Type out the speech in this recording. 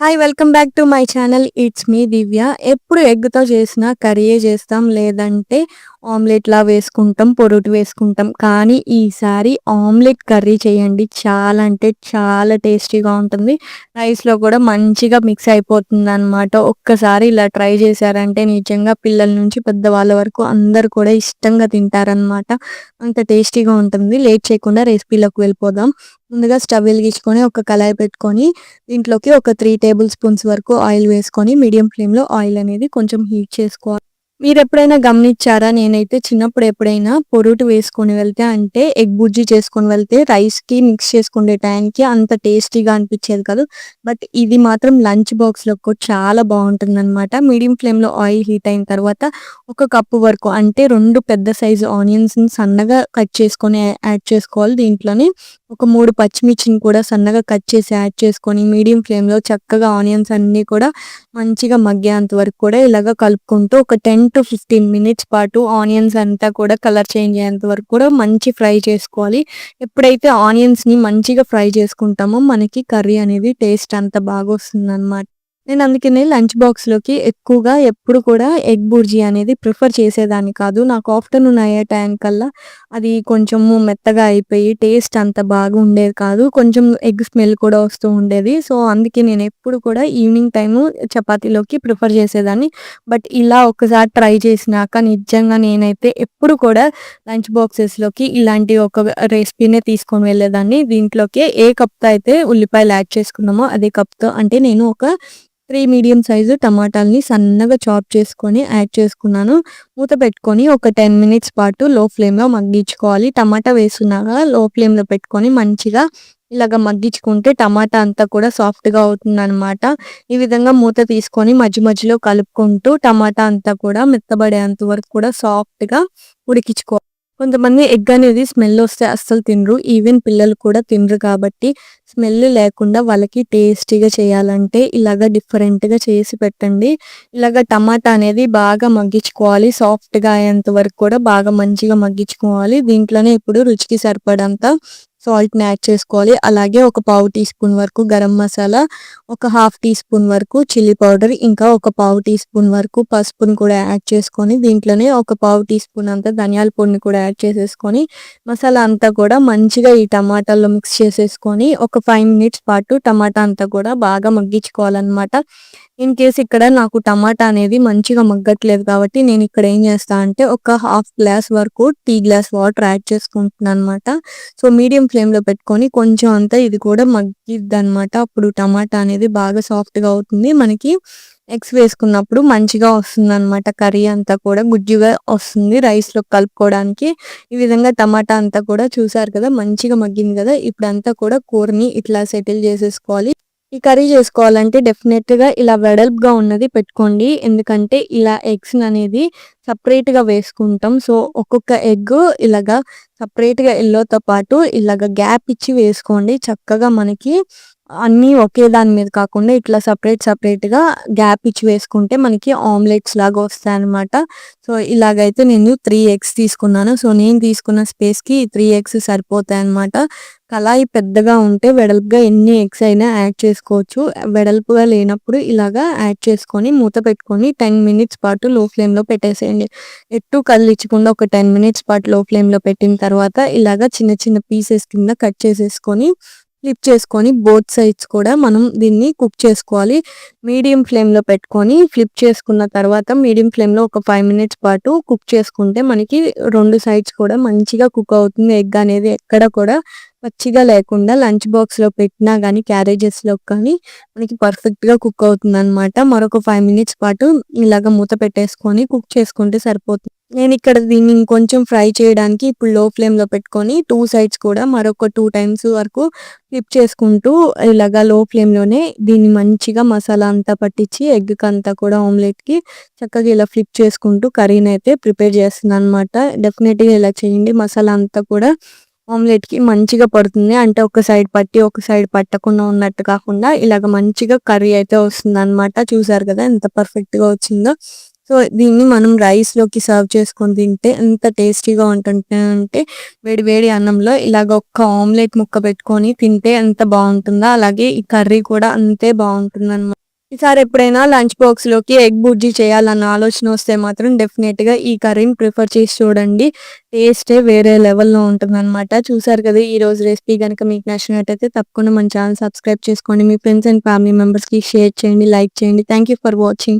Hi welcome back to my channel it's me Divya ఎప్పుడు ఎగ్తో చేసినా కర్రీయే చేస్తాం. లేదంటే ఆమ్లెట్లా వేసుకుంటాం పొరుటు వేసుకుంటాం. కానీ ఈసారి ఆమ్లెట్ కర్రీ చేయండి. చాలా అంటే చాలా టేస్టీగా ఉంటుంది. రైస్లో కూడా మంచిగా మిక్స్ అయిపోతుంది అనమాట ఒక్కసారి ఇలా ట్రై చేశారంటే నిజంగా పిల్లల నుంచి పెద్దవాళ్ళ వరకు అందరు కూడా ఇష్టంగా తింటారనమాట అంత టేస్టీగా ఉంటుంది. లేట్ చేయకుండా రెసిపీలోకి వెళ్ళిపోదాం. ముందుగా స్టవ్ వెలిగించుకొని ఒక కళాయి పెట్టుకొని దీంట్లోకి ఒక త్రీ టేబుల్ స్పూన్స్ వరకు ఆయిల్ వేసుకొని మీడియం ఫ్లేమ్లో ఆయిల్ అనేది కొంచెం హీట్ చేసుకోవాలి. మీరు ఎప్పుడైనా గమనించారా? నేనైతే చిన్నప్పుడు ఎప్పుడైనా పొరుటు వేసుకొని వెళ్తే అంటే ఎగ్ బుజ్జి చేసుకొని వెళ్తే రైస్కి మిక్స్ చేసుకునే టైంకి అంత టేస్టీగా అనిపించేది కాదు. బట్ ఇది మాత్రం లంచ్ బాక్స్లో చాలా బాగుంటుంది అనమాట మీడియం ఫ్లేమ్లో ఆయిల్ హీట్ అయిన తర్వాత ఒక కప్పు వరకు అంటే రెండు పెద్ద సైజు ఆనియన్స్ని సన్నగా కట్ చేసుకొని యాడ్ చేసుకోవాలి దీంట్లోనే. ఒక మూడు పచ్చిమిర్చిని కూడా సన్నగా కట్ చేసి యాడ్ చేసుకొని మీడియం ఫ్లేమ్లో చక్కగా ఆనియన్స్ అన్నీ కూడా మంచిగా మగ్గేంత వరకు కూడా ఇలాగ కలుపుకుంటూ ఒక టెన్ టు ఫిఫ్టీన్ మినిట్స్ పాటు ఆనియన్స్ అంతా కూడా కలర్ చేంజ్ అయ్యేంత వరకు కూడా మంచి ఫ్రై చేసుకోవాలి. ఎప్పుడైతే ఆనియన్స్ని మంచిగా ఫ్రై చేసుకుంటామో మనకి కర్రీ అనేది టేస్ట్ అంత బాగా వస్తుంది అనమాట నేను అందుకనే లంచ్ బాక్స్‌లోకి ఎక్కువగా ఎప్పుడు కూడా ఎగ్ బుర్జీ అనేది ప్రిఫర్ చేసేదాన్ని కాదు. నాకు ఆఫ్టర్‌నూన్ అయ్యే టైం కల్లా అది కొంచెము మెత్తగా అయిపోయి టేస్ట్ అంత బాగా ఉండేది కాదు. కొంచెం ఎగ్ స్మెల్ కూడా వస్తూ ఉండేది. సో, అందుకే నేను ఎప్పుడు కూడా ఈవినింగ్ టైము చపాతీలోకి ప్రిఫర్ చేసేదాన్ని. బట్ ఇలా ఒకసారి ట్రై చేసినాక నిజంగా నేనైతే ఎప్పుడు కూడా లంచ్ బాక్సెస్‌లోకి ఇలాంటి ఒక రెసిపీనే తీసుకొని వెళ్ళేదాన్ని. దీంట్లోకి ఏ కప్‌తో అయితే ఉల్లిపాయలు యాడ్ చేసుకున్నామో అదే కప్‌తో అంటే నేను ఒక త్రీ మీడియం సైజు టమాటాలని సన్నగా చాప్ చేసుకొని యాడ్ చేసుకున్నాను. మూత పెట్టుకొని ఒక టెన్ మినిట్స్ పాటు లో ఫ్లేమ్లో మగ్గించుకోవాలి. టమాటా వేసుకున్నాక లో ఫ్లేమ్లో పెట్టుకొని మంచిగా ఇలాగ మగ్గించుకుంటే టమాటా అంతా కూడా సాఫ్ట్గా అవుతుంది అనమాట ఈ విధంగా మూత తీసుకొని మధ్య మధ్యలో కలుపుకుంటూ టమాటా అంతా కూడా మెత్తబడేంత వరకు కూడా సాఫ్ట్గా ఉడికించుకోవాలి కొంతమంది ఎగ్ అనేది స్మెల్ వస్తే అస్సలు తినరు. ఈవెన్ పిల్లలు కూడా తినరు కాబట్టి స్మెల్ లేకుండా వాళ్ళకి టేస్టీగా చేయాలంటే ఇలాగ డిఫరెంట్గా చేసి పెట్టండి. ఇలాగ టమాటా అనేది బాగా మగ్గించుకోవాలి. సాఫ్ట్గా అయ్యేంత వరకు కూడా బాగా మంచిగా మగ్గించుకోవాలి. దీంట్లోనే ఇప్పుడు రుచికి సరిపడంత సాల్ట్ని యాడ్ చేసుకోవాలి. అలాగే ఒక పావు టీ స్పూన్ వరకు గరం మసాలా ఒక హాఫ్ టీ స్పూన్ వరకు చిల్లీ పౌడర్ ఇంకా ఒక పావు టీ స్పూన్ వరకు పసుపుని కూడా యాడ్ చేసుకొని దీంట్లోనే ఒక పావు టీ స్పూన్ అంతా ధనియాల పొడిని కూడా యాడ్ చేసేసుకొని మసాలా అంతా కూడా మంచిగా ఈ టమాటాల్లో మిక్స్ చేసేసుకొని ఒక ఫైవ్ మినిట్స్ పాటు టమాటా అంతా కూడా బాగా మగ్గించుకోవాలన్నమాట. ఇన్ కేస్ ఇక్కడ నాకు టమాటా అనేది మంచిగా మగ్గట్లేదు కాబట్టి నేను ఇక్కడ ఏం చేస్తా అంటే ఒక హాఫ్ గ్లాస్ వరకు టీ గ్లాస్ వాటర్ యాడ్ చేసుకుంటున్నాను అనమాట సో మీడియం ఫ్లేమ్లో పెట్టుకొని కొంచెం అంతా ఇది కూడా మగ్గిద్ది అనమాట అప్పుడు టమాటా అనేది బాగా సాఫ్ట్గా అవుతుంది. మనకి ఎగ్స్ వేసుకున్నప్పుడు మంచిగా వస్తుంది అనమాట కర్రీ అంతా కూడా గుజ్జుగా వస్తుంది. రైస్లో కలుపుకోవడానికి ఈ విధంగా టమాటా అంతా కూడా చూసారు కదా మంచిగా మగ్గింది కదా. ఇప్పుడు అంతా కూడా కూరని ఇట్లా సెటిల్ చేసేసుకోవాలి. ఈ కర్రీ చేసుకోవాలంటే డెఫినెట్గా ఇలా వెడల్పుగా ఉన్నది పెట్టుకోండి. ఎందుకంటే ఇలా ఎగ్స్ అనేది సపరేట్గా వేసుకుంటాం. సో ఒక్కొక్క ఎగ్ ఇలాగా సపరేట్గా ఎల్లోతో పాటు ఇలాగ గ్యాప్ ఇచ్చి వేసుకోండి. చక్కగా మనకి అన్నీ ఒకే దాని మీద కాకుండా ఇట్లా సపరేట్ సపరేట్గా గ్యాప్ ఇచ్చి వేసుకుంటే మనకి ఆమ్లెట్స్ లాగా వస్తాయి అనమాట సో ఇలాగైతే నేను త్రీ ఎగ్స్ తీసుకున్నాను. సో నేను తీసుకున్న స్పేస్కి త్రీ ఎగ్స్ సరిపోతాయి అనమాట కళాయి పెద్దగా ఉంటే వెడల్పుగా ఎన్ని ఎగ్స్ అయినా యాడ్ చేసుకోవచ్చు. వెడల్పుగా లేనప్పుడు ఇలాగా యాడ్ చేసుకొని మూత పెట్టుకొని టెన్ మినిట్స్ పాటు లో ఫ్లేమ్లో పెట్టేసేయండి ఎట్టు కదిలించకుండా ఒక టెన్ మినిట్స్ పాటు లో ఫ్లేమ్లో పెట్టిన తర్వాత ఇలాగా చిన్న చిన్న పీసెస్ కింద కట్ చేసేసుకొని ఫ్లిప్ చేసుకొని బోత్ సైడ్స్ కూడా మనం దీన్ని కుక్ చేసుకోవాలి. మీడియం ఫ్లేమ్లో పెట్టుకొని ఫ్లిప్ చేసుకున్న తర్వాత మీడియం ఫ్లేమ్లో ఒక ఫైవ్ మినిట్స్ పాటు కుక్ చేసుకుంటే మనకి రెండు సైడ్స్ కూడా మంచిగా కుక్ అవుతుంది. ఎగ్ అనేది ఎక్కడ కూడా పచ్చిగా లేకుండా లంచ్ బాక్స్లో పెట్టినా కానీ క్యారేజెస్లో కానీ మనకి పర్ఫెక్ట్గా కుక్ అవుతుంది అనమాట మరొక ఫైవ్ మినిట్స్ పాటు ఇలాగ మూత పెట్టేసుకొని కుక్ చేసుకుంటే సరిపోతుంది. నేను ఇక్కడ దీన్ని ఇంకొంచెం ఫ్రై చేయడానికి ఇప్పుడు లో ఫ్లేమ్లో పెట్టుకొని టూ సైడ్స్ కూడా మరొక టూ టైమ్స్ వరకు ఫ్లిప్ చేసుకుంటూ ఇలాగా లో ఫ్లేమ్లోనే దీన్ని మంచిగా మసాలా అంతా పట్టించి ఎగ్కి అంతా కూడా ఆమ్లెట్కి చక్కగా ఇలా ఫ్లిప్ చేసుకుంటూ కర్రీని అయితే ప్రిపేర్ చేస్తున్నాను అనమాట డెఫినెట్గా ఇలా చేయండి. మసాలా అంతా కూడా ఆమ్లెట్కి మంచిగా పడుతుంది. అంటే ఒక సైడ్ పట్టి ఒక సైడ్ పట్టకుండా ఉన్నట్టు కాకుండా ఇలాగ మంచిగా కర్రీ అయితే వస్తుంది అనమాట చూసారు కదా ఎంత పర్ఫెక్ట్గా వచ్చిందో. సో దీన్ని మనం రైస్లోకి సర్వ్ చేసుకొని తింటే ఎంత టేస్టీగా ఉంటుంటే అంటే వేడి వేడి అన్నంలో ఇలాగ ఒక్క ఆమ్లెట్ ముక్క పెట్టుకొని తింటే ఎంత బాగుంటుందో అలాగే ఈ కర్రీ కూడా అంతే బాగుంటుంది ఈసారి ఎప్పుడైనా లంచ్ బాక్స్లోకి ఎగ్ బుర్జీ చేయాలన్న ఆలోచన వస్తే మాత్రం డెఫినెట్గా ఈ కర్రీని ప్రిఫర్ చేసి చూడండి. టేస్టే వేరే లెవెల్‌లో ఉంటుందనమాట. చూసారు కదా! ఈరోజు రెసిపీ కనుక మీకు నచ్చినట్టయితే తప్పకుండా మన ఛానల్ సబ్స్క్రైబ్ చేసుకోండి. మీ ఫ్రెండ్స్ అండ్ ఫ్యామిలీ మెంబర్స్‌కి షేర్ చేయండి, లైక్ చేయండి. Thank you for watching.